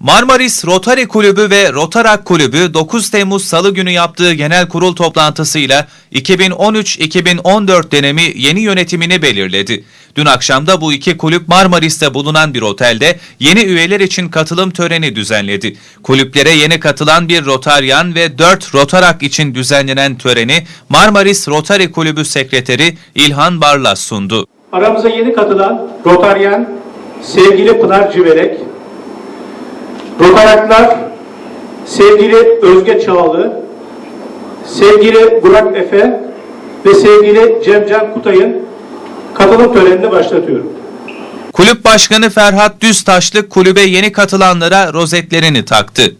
Marmaris Rotary Kulübü ve Rotarak Kulübü 9 Temmuz Salı günü yaptığı genel kurul toplantısıyla 2013-2014 dönemi yeni yönetimini belirledi. Dün akşamda bu iki kulüp Marmaris'te bulunan bir otelde yeni üyeler için katılım töreni düzenledi. Kulüplere yeni katılan bir Rotaryan ve 4 Rotarak için düzenlenen töreni Marmaris Rotary Kulübü Sekreteri İlhan Barlas sundu. Aramıza yeni katılan Rotaryen sevgili Pınar Civelek, Rotaraklar sevgili Özge Çağlı, sevgili Burak Efe ve sevgili Cemcan Kutay'ın katılım törenini başlatıyorum. Kulüp Başkanı Ferhat Düztaşlık kulübe yeni katılanlara rozetlerini taktı.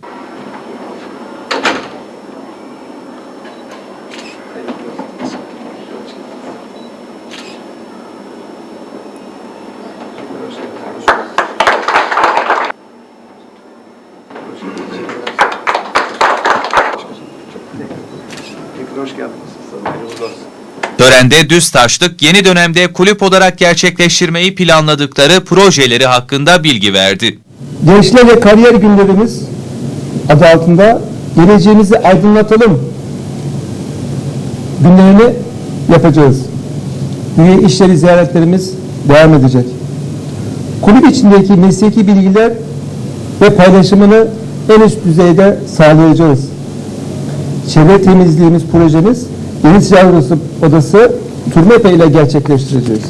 Hoş geldiniz. Törende Düztaşlık yeni dönemde kulüp olarak gerçekleştirmeyi planladıkları projeleri hakkında bilgi verdi. Gençler ve Kariyer Günlerimiz adı altında geleceğimizi aydınlatalım günlerini yapacağız. Üye işleri ziyaretlerimiz devam edecek. Kulüp içindeki mesleki bilgiler ve paylaşımını en üst düzeyde sağlayacağız. Çevre temizliğimiz projemiz Deniz Ticaret Odası, Turnepe ile gerçekleştireceğiz.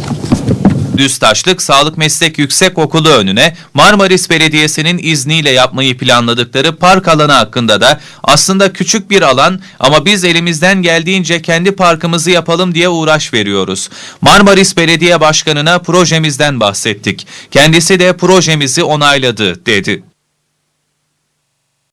Düztaşlık Sağlık Meslek Yüksekokulu önüne Marmaris Belediyesi'nin izniyle yapmayı planladıkları park alanı hakkında da aslında küçük bir alan ama biz elimizden geldiğince kendi parkımızı yapalım diye uğraş veriyoruz. Marmaris Belediye Başkanı'na projemizden bahsettik. Kendisi de projemizi onayladı dedi.